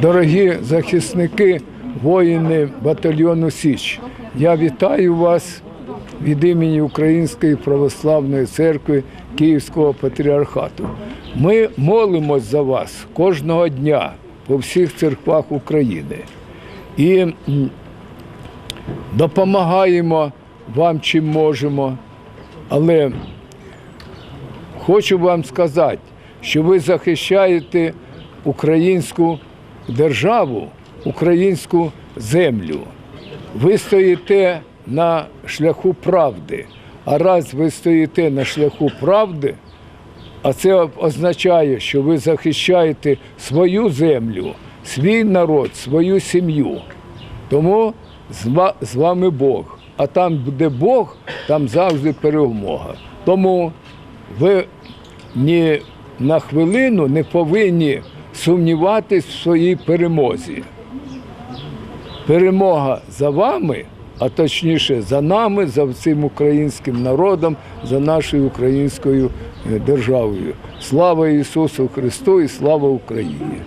Дорогі захисники, воїни батальйону Січ, я вітаю вас від імені Української православної церкви Київського патріархату. Ми молимось за вас кожного дня по всіх церквах України і допомагаємо вам чим можемо. Але хочу вам сказати, що ви захищаєте українську державу, українську землю. Ви стоїте на шляху правди. А раз ви стоїте на шляху правди, а це означає, що ви захищаєте свою землю, свій народ, свою сім'ю. Тому з вами Бог. А там, де Бог, там завжди перемога. Тому ви ні на хвилину не повинні сумніватись в своїй перемозі. Перемога за вами, а точніше за нами, за всім українським народом, за нашою українською е, державою. Слава Ісусу Христу і слава Україні!